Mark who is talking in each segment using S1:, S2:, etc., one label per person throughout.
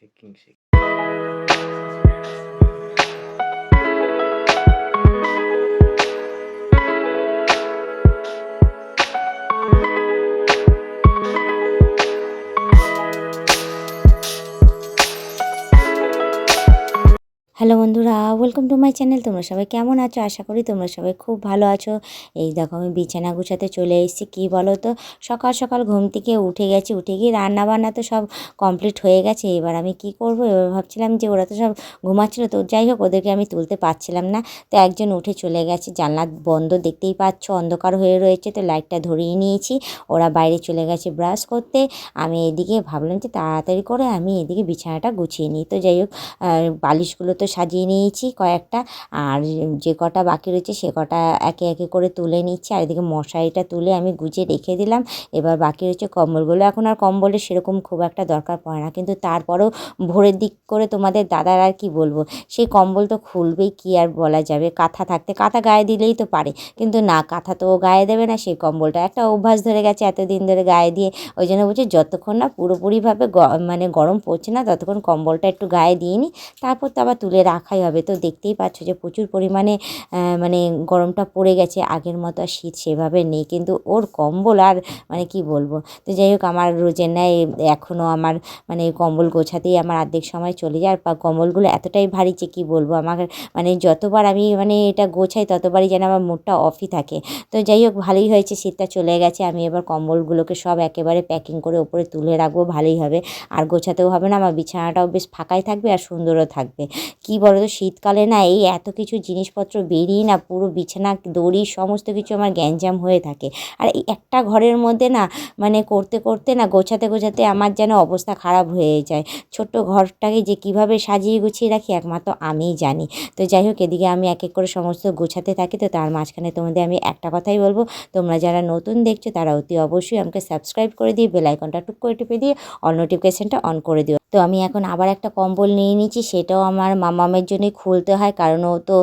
S1: şeklin şeklin.
S2: Hello বন্ধুরা welcome to my channel তোমরা সবাই কেমন আছো? আশা করি তোমরা সবাই খুব ভালো আছো। এই দেখো, আমি বিছানা গুছাতে চলে এসেছি, কী বলো তো সকাল সকাল ঘুম থেকে উঠে গেছি। উঠে গিয়ে রান্না বান্না তো সব কমপ্লিট হয়ে গেছে। এবার আমি কি করব? এবার ভাবছিলাম যে ওরা তো সব ঘুমাচ্ছিলো, তো যাই হোক, ওদেরকে আমি তুলতে পারছিলাম না। তো একজন উঠে চলে গেছে, জানলা বন্ধ দেখতেই পাচ্ছ, অন্ধকার হয়ে রয়েছে। তো লাইটটা ধরিয়ে নিয়েছি। ওরা বাইরে চলে গেছে ব্রাশ করতে। আমি এদিকে ভাবলাম যে তাড়াতাড়ি করে আমি এদিকে বিছানাটা গুছিয়ে নিই। তো যাই হোক বালিশগুলো তো সাজিয়ে নিয়েছি কয়েকটা। আর যে কটা বাকি রয়েছে সে কটা একে একে করে তুলে নিচ্ছি। আর এদিকে মশারিটা তুলে আমি গুজে রেখে দিলাম। এবার বাকি রয়েছে কম্বলগুলো। এখন আর কম্বলের সেরকম খুব একটা দরকার পড়ে না। কিন্তু তারপরেও ভোরের দিক করে তোমাদের দাদার আর কি বলব? সেই কম্বল তো খুলবেই, কি আর বলা যাবে? কাঁথা থাকতে কাঁথা গায়ে দিলেই তো পারে। কিন্তু না, কাঁথা তো গায়ে দেবে না সেই কম্বলটা। একটা অভ্যাস ধরে গেছে এতদিন ধরে গায়ে দিয়ে। ওই জন্য বলছি যতক্ষণ না পুরোপুরিভাবে মানে গরম পড়ছে না, ততক্ষণ কম্বলটা একটু গায়ে দিয়ে নিই। তারপর তো আবার তুলে রাখাই হবে। তো দেখতেই পাচ্ছ যে প্রচুর পরিমাণে মানে গরমটা পড়ে গেছে, আগের মতো শীত সেভাবে নেই। কিন্তু ওর কম্বল আর মানে কি বলব? তো যাই হোক, আমার রোজের ন্যায় এখনও আমার মানে কম্বল গোছাতেই আমার অর্ধেক সময় চলে যায়। আর কম্বলগুলো এতটাই ভারী যে কী বলব? আমার মানে যতবার আমি মানে এটা গোছাই ততবারই যেন আমার মুডটা অফই থাকে। তো যাই হোক, ভালোই হয়েছে, শীতটা চলে গেছে। আমি এবার কম্বলগুলোকে সব একেবারে প্যাকিং করে ওপরে তুলে রাখব, ভালোই হবে। আর গোছাতেও হবে না, আমার বিছানাটাও বেশ ফাঁকাই থাকবে আর সুন্দরও থাকবে। কি বলো তো শীতকালে না এই এত কিছু জিনিসপত্র বেরিয়ে না পুরো বিছানা, দড়ি সমস্ত কিছু আমার গ্যাঞ্জাম হয়ে থাকে। আর এই একটা ঘরের মধ্যে না মানে করতে করতে না গোছাতে গোছাতে আমার যেন অবস্থা খারাপ হয়ে যায়। ছোট্ট ঘরটাকে যে কীভাবে সাজিয়ে গুছিয়ে রাখি একমাত্র আমিই জানি। তো যাই হোক, এদিকে আমি এক এক করে সমস্ত গোছাতে থাকি। তো তার মাঝখানে তোমাদের আমি একটা কথাই বলব, তোমরা যারা নতুন দেখছ তারা অতি অবশ্যই আমাকে সাবস্ক্রাইব করে দিয়ে বেল আইকনটা টুক করে টিপে দিয়ে অল নোটিফিকেশানটা অন করে দিও। তো আমি এখন আবার একটা কম্বল নিয়ে নিচ্ছি, সেটাও আমার মামামের জন্যই খুলতে হয়, কারণ ও তো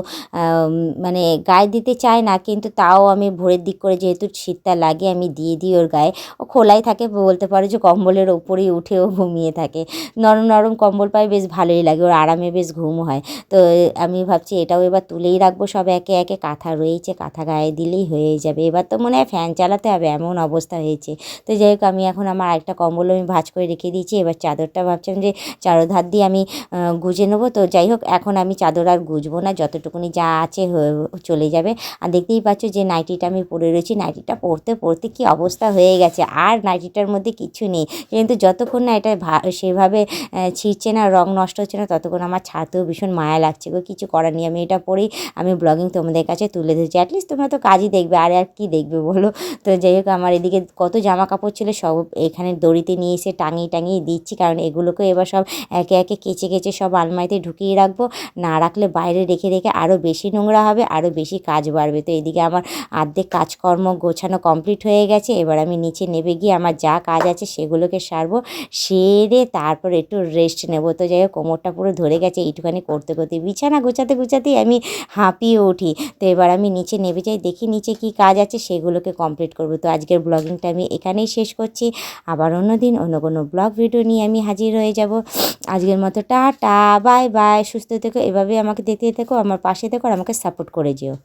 S2: মানে গায়ে দিতে চায় না, কিন্তু তাও আমি ভোরের দিক করে যেহেতু শীতটা লাগে, আমি দিয়ে দিই ওর গায়ে। ও খোলাই থাকে, বলতে পারো যে কম্বলের ওপরেই উঠেও ঘুমিয়ে থাকে। নরম নরম কম্বল পাই বেশ ভালোই লাগে, ওর আরামে বেশ ঘুম হয়। তো আমি ভাবছি এটাও এবার তুলেই রাখব সব, একে একে কাঁথা রয়েছে, কাঁথা গায়ে দিলেই হয়ে যাবে। এবার তো মনে হয় ফ্যান চালাতে হবে, এমন অবস্থা হয়েছে। তো যাই হোক, আমি এখন আমার আরেকটা কম্বল আমি ভাঁজ করে রেখে দিয়েছি, এবার চাদরটা ভাবছিলাম যে চারোধার দিয়ে আমি গুজে নেব। তো যাই হোক এখন আমি চাদর আর গুজবো না, যতটুকুনি যা আছে চলে যাবে। আর দেখতেই পাচ্ছ যে নাইটিটা আমি পরে রয়েছি, নাইটিটা পরতে পরতে কি অবস্থা হয়ে গেছে? আর নাইটিটার মধ্যে কিছু নেই। কিন্তু যতক্ষণ না এটা সেভাবে ছিঁড়ছে না, রং নষ্ট হচ্ছে না, ততক্ষণ আমার ছাড়তেও ভীষণ মায়া লাগছে গো। কিছু করার নেই, আমি এটা পরেই আমি ব্লগিং তোমাদের কাছে তুলে ধরছি। অ্যাটলিস্ট তোমরা তো কাজই দেখবে, আর আর কি দেখবে বলো? তো যাই হোক, আমার এদিকে কত জামা কাপড় ছিল, সব এখানে দড়িতে নিয়ে এসে টাঙিয়ে টাঙিয়ে দিচ্ছি, কারণ এগুলোকে এবার সব একে একে কেচে কেচে সব আলমারিতে ঢুকিয়ে রাখব। না রাখলে বাইরে রেখে রেখে আরও বেশি নোংরা হবে আরও বেশি কাজ বাড়বে। তো এদিকে আমার আর্ধেক কাজকর্ম গোছানো কমপ্লিট হয়ে গেছে। এবার আমি নিচে নেবে গিয়ে আমার যা কাজ আছে সেগুলোকে সারবো, সেরে তারপর একটু রেস্ট নেব। তো যাই হোক, কোমরটা পুরো ধরে গেছে, এইটুখানি করতে করতে বিছানা গোছাতে গোছাতেই আমি হাঁপিয়ে উঠি। তো এবার আমি নিচে নেবে যাই, দেখি নিচে কি কাজ আছে সেগুলোকে কমপ্লিট করব। তো আজকের ব্লগিংটা আমি এখানেই শেষ করছি। আবার অন্য দিন অন্য কোনো ব্লগ ভিডিও নিয়ে আমি হাজির হয়ে যাব। আজকের মতো টাটা বাই বাই সুস্থ থেকো এভাবে আমাকে দেখতে থেকো আমার পাশে থেকো আর আমাকে সাপোর্ট করে যেও।